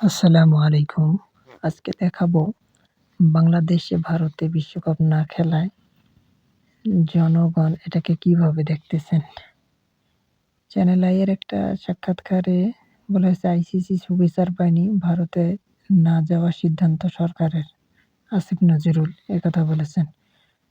আসসালামু আলাইকুম। আজকে দেখাবো বাংলাদেশে ভারতে বিশ্বকাপ না খেলায় জনগণ এটাকে কীভাবে দেখতেছেন। চ্যানেল আইয়ের একটা সাক্ষাৎকারে বলা হয়েছে, আইসিসি সুবিচার পায়নি ভারতে না যাওয়ার সিদ্ধান্ত সরকারের। আসিফ নজরুল কথা বলেছেন।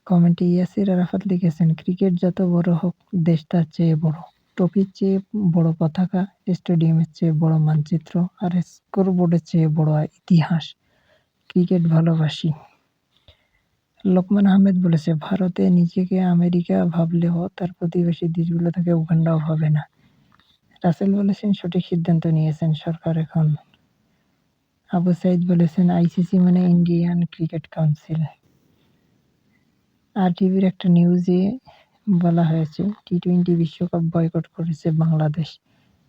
কমেন্টে ইয়াসির আরাফাত লিখেছেন, ক্রিকেট যত বড় হোক, দেশ তার চেয়ে বড়। ট্রফির চেয়ে বড় পতাকা, স্টেডিয়ামের চেয়ে বড় মানচিত্র আর স্কোরবোর্ডের চেয়ে বড় ইতিহাস। ক্রিকেট ভালোবাসি। লোকমান আহমেদ বলেছে, ভারতে নিজেকে আমেরিকা ভাবলেও তার প্রতিবেশী দেশগুলো থেকে উগান্ডাও ভাবে না। রাসেল বলেছেন, সঠিক সিদ্ধান্ত নিয়েছেন সরকার এখন। আবু সাইদ বলেছেন, আইসিসি মানে ইন্ডিয়ান ক্রিকেট কাউন্সিল। আর টিভির একটা নিউজে বলা হয়েছে টি টোয়েন্টি বিশ্বকাপ বয়কট করেছে বাংলাদেশ।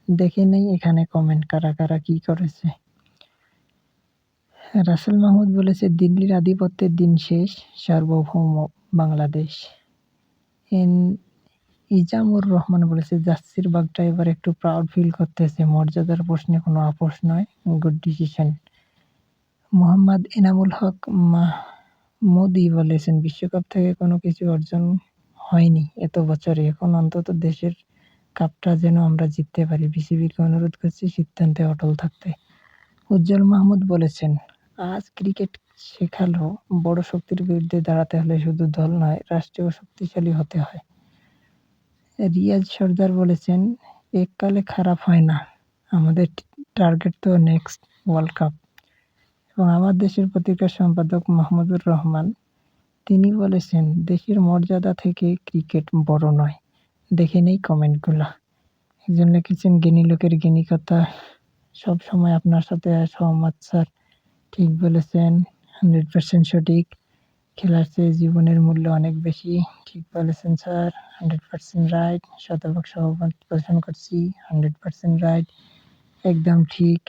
দেখে নেই এখানে কমেন্ট কারা কারা কি করেছে। রাসেল মাহমুদ বলেছে, দিল্লির আধিপত্যের দিন শেষ, সার্বভৌম বাংলাদেশ। এন ইজামুর রহমান বলেছে, জাসির বাগটা এবার একটু প্রাউড ফিল করতেছে, মর্যাদার প্রশ্নে কোনো আপোষ নয় গুড ডিসিশন মোহাম্মদ এনামুল হক মোদি বলেছেন, বিশ্বকাপ থেকে কোনো কিছু অর্জন হয়নি এত বছরে। এখন অন্তত দেশের কাপটা যেন আমরা জিততে পারি। বিসিবিকে অনুরোধ করছি সিদ্ধান্তে অটল থাকতে। উজ্জ্বল মাহমুদ বলেছেন, আজ ক্রিকেট শেখালো, বড় শক্তির বিরুদ্ধে দাঁড়াতে হলে শুধু দল নয় রাষ্ট্রীয় শক্তিশালী হতে হয়। রিয়াজ সর্দার বলেছেন, এককালে খারাপ হয় না। আমাদের টার্গেট তো নেক্সট ওয়ার্ল্ড কাপ। এবং আমার দেশের পত্রিকার সম্পাদক মাহমুদুর রহমান তিনি বলেছেন, দেশের মর্যাদা থেকে ক্রিকেট বড় নয়। দেখে নেই কমেন্টগুলো। একজন লিখেছেন, জ্ঞানী লোকের জ্ঞানী কথা সব সময় আপনার সাথে সহমত, স্যার। ঠিক বলেছেন, হান্ড্রেড পার্সেন্ট সঠিক। খেলার চেয়ে জীবনের মূল্য অনেক বেশি। ঠিক বলেছেন, স্যার, হান্ড্রেড পার্সেন্ট রাইট। শতভাগ সহমত পোষণ করছি, হান্ড্রেড পার্সেন্ট রাইট। একদম ঠিক।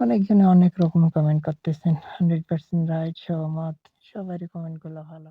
অনেকজনে অনেক রকম কমেন্ট করতেছেন, হান্ড্রেড পার্সেন্ট রাইট, সহমত। সবারই কমেন্টগুলো ভালো।